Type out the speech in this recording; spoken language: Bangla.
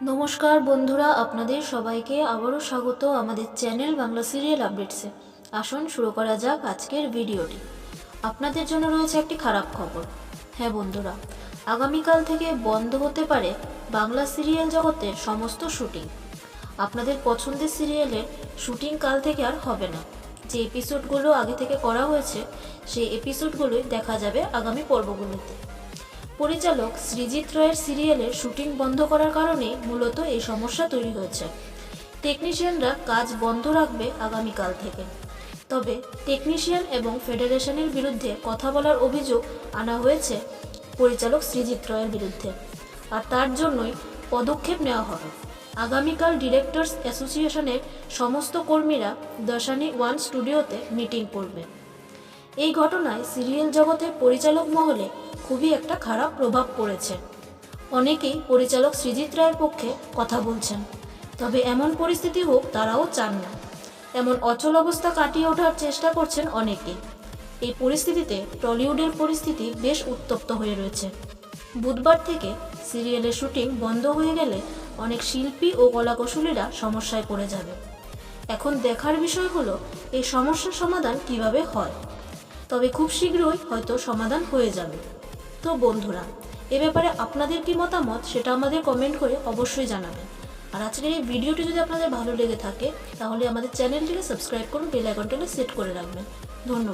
নমস্কার বন্ধুরা, আপনাদের সবাইকে আবারও স্বাগত আমাদের চ্যানেল বাংলা সিরিয়াল আপডেটসে আসুন শুরু করা যাক আজকের ভিডিওটি। আপনাদের জন্য রয়েছে একটি খারাপ খবর। হ্যাঁ বন্ধুরা, আগামীকাল থেকে বন্ধ হতে পারে বাংলা সিরিয়াল জগতে সমস্ত শুটিং। আপনাদের পছন্দের সিরিয়ালের শুটিং কাল থেকে আর হবে না। যে এপিসোডগুলো আগে থেকে করা হয়েছে, সেই এপিসোডগুলোই দেখা যাবে আগামী পর্বগুলোতে। পরিচালক সৃজিত রয়ের সিরিয়ালের শুটিং বন্ধ করার কারণে মূলত এই সমস্যা তৈরি হয়েছে। টেকনিশিয়ানরা কাজ বন্ধ রাখবে আগামীকাল থেকে। তবে টেকনিশিয়ান এবং ফেডারেশনের বিরুদ্ধে কথা বলার অভিযোগ আনা হয়েছে পরিচালক সৃজিত রয়ের বিরুদ্ধে। আর তার জন্যই পদক্ষেপ নেওয়া হবে। আগামীকাল ডিরেক্টরস অ্যাসোসিয়েশনের সমস্ত কর্মীরা দশানি ওয়ান স্টুডিওতে মিটিং করবে। এই ঘটনায় সিরিয়াল জগতের পরিচালক মহলে খুবই একটা খারাপ প্রভাব পড়েছে। অনেকেই পরিচালক সৃজিত রায়ের পক্ষে কথা বলছেন, তবে এমন পরিস্থিতি হোক তারাও চান না। এমন অচল অবস্থা কাটিয়ে ওঠার চেষ্টা করছেন অনেকেই। এই পরিস্থিতিতে টলিউডের পরিস্থিতি বেশ উত্তপ্ত হয়ে রয়েছে। বুধবার থেকে সিরিয়ালের শুটিং বন্ধ হয়ে গেলে অনেক শিল্পী ও কলাকুশলীরা সমস্যায় পড়ে যাবে। এখন দেখার বিষয় হলো, এই সমস্যার সমাধান কীভাবে হয়? তবে খুব শীঘ্রই হয়তো সমাধান হয়ে যাবে। তো বন্ধুরা, এ ব্যাপারে আপনাদের কি মতামত সেটা আমাদের কমেন্ট করে অবশ্যই জানাবেন। আর আজকের এই ভিডিওটি যদি আপনাদের ভালো লেগে থাকে, তাহলে আমাদের চ্যানেলটিকে সাবস্ক্রাইব করুন বেল আইকনটাকে সেট করে রাখবেন। ধন্যবাদ।